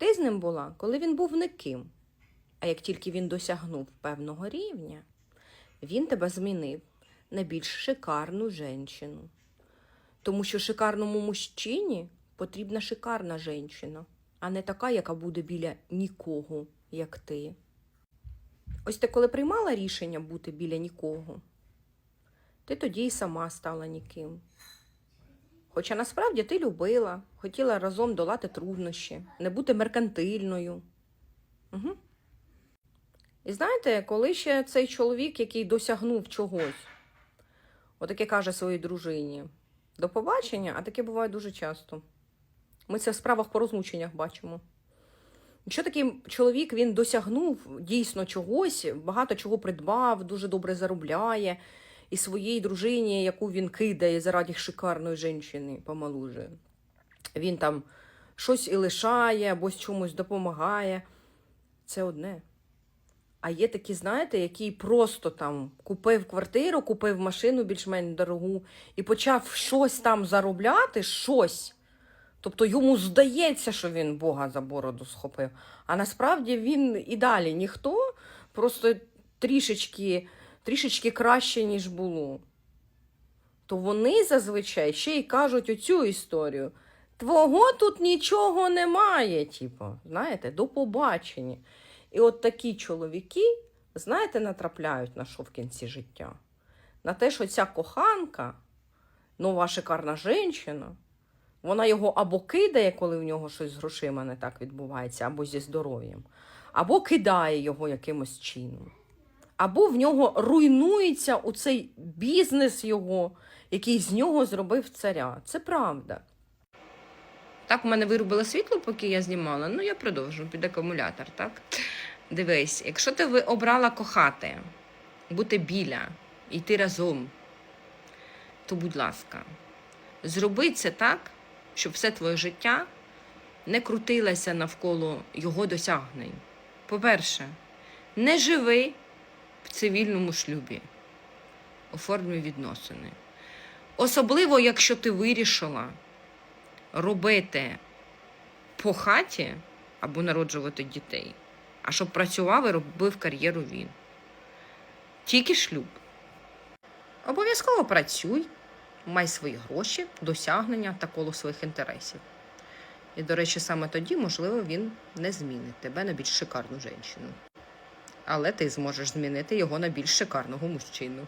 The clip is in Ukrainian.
Ти з ним була, коли він був никим. А як тільки він досягнув певного рівня, він тебе змінив на більш шикарну жінку. Тому що шикарному мужчині потрібна шикарна жінка, а не така, яка буде біля нікого, як ти. Ось ти коли приймала рішення бути біля нікого, ти тоді й сама стала ніким. Хоча насправді ти любила, хотіла разом долати труднощі, не бути меркантильною. Угу. І знаєте, коли ще цей чоловік, який досягнув чогось, отаке каже своїй дружині, до побачення, а таке буває дуже часто. Ми це в справах по розлученнях бачимо. Якщо такий чоловік він досягнув дійсно чогось, багато чого придбав, дуже добре заробляє, і своїй дружині, яку він кидає заради шикарної жінки, помалуже, він там щось і лишає або чомусь допомагає. Це одне. А є такі, знаєте, який просто там купив квартиру, купив машину більш-менш дорогу і почав щось там заробляти, щось. Тобто йому здається, що він Бога за бороду схопив. А насправді він і далі ніхто, просто трішечки, трішечки краще, ніж було. То вони зазвичай ще й кажуть оцю історію. Твого тут нічого немає, типу, знаєте, до побачення. І от такі чоловіки, знаєте, натрапляють на що в кінці життя? На те, що ця коханка, нова шикарна жінка, вона його або кидає, коли в нього щось з грошима не так відбувається, або зі здоров'ям, або кидає його якимось чином. Або в нього руйнується у цей бізнес його, який з нього зробив царя. Це правда. Так, у мене вирубило світло, поки я знімала. Ну, я продовжу під акумулятор, так? Дивись, якщо ти обрала кохати, бути біля, йти разом, то будь ласка, зроби це так, щоб все твоє життя не крутилося навколо його досягнень. По-перше, не живи в цивільному шлюбі, оформлюй відносини. Особливо, якщо ти вирішила робити по хаті або народжувати дітей, а щоб працював і робив кар'єру він. Тільки шлюб. Обов'язково працюй, май свої гроші, досягнення та коло своїх інтересів. І, до речі, саме тоді, можливо, він не змінить тебе на більш шикарну жінку. Але ти зможеш змінити його на більш шикарного мужчину.